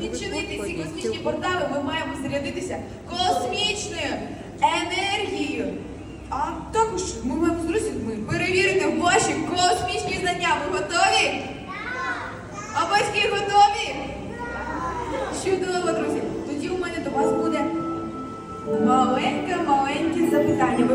відчинити ці космічні портали, ми маємо зарядитися космічною енергією. А також ми маємо з друзями перевірити ваші космічні знання. Ви готові? А батьки готові? Чудово, друзі. Тоді у мене до вас буде маленьке-маленьке запитання. Ви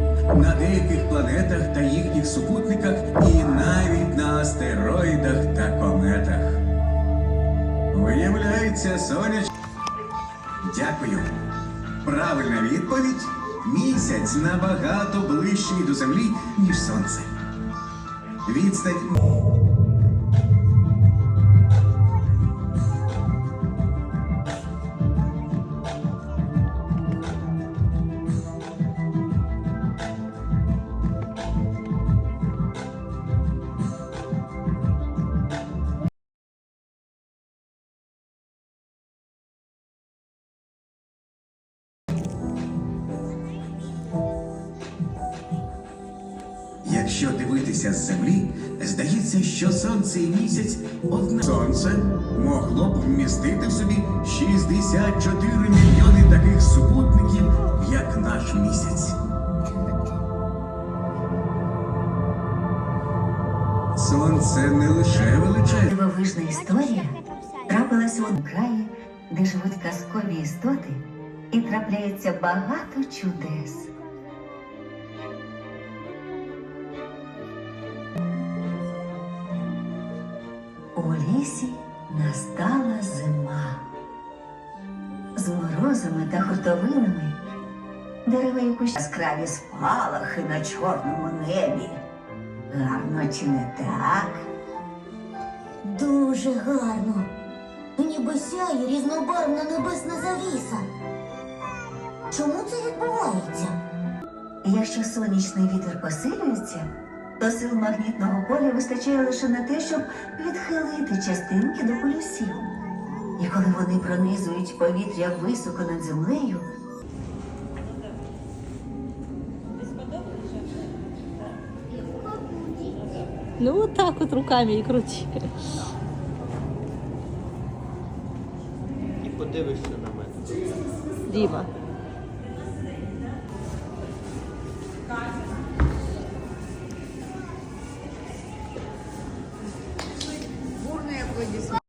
на деяких планетах та їхніх супутниках, і навіть на астероїдах та кометах. Виявляється, соняч. Дякую. Правильна відповідь місяць набагато ближчий до Землі, ніж сонце. Відстань. Якщо дивитися з землі, здається, що сонце і місяць одне сонце могло б вмістити в собі 64 мільйони таких супутників, як наш місяць. Сонце не лише величезне. Дивовижна історія трапилася у краї, де живуть казкові істоти, і трапляється багато чудес. У лісі настала зима. З морозами та хуртовинами дерева кущі яскраві спалахи на чорному небі. Гарно чи не так? Дуже гарно. Ніби сяє різнобарвна небесна завіса. Чому це відбувається? Якщо сонячний вітер посилюється, то сил магнітного поля вистачає лише на те, щоб відхилити частинки до полюсів. І коли вони пронизують повітря високо над землею, Ну вот так вот руками и крути. І подивишся на мене. Дима. Бурний аплодисмент.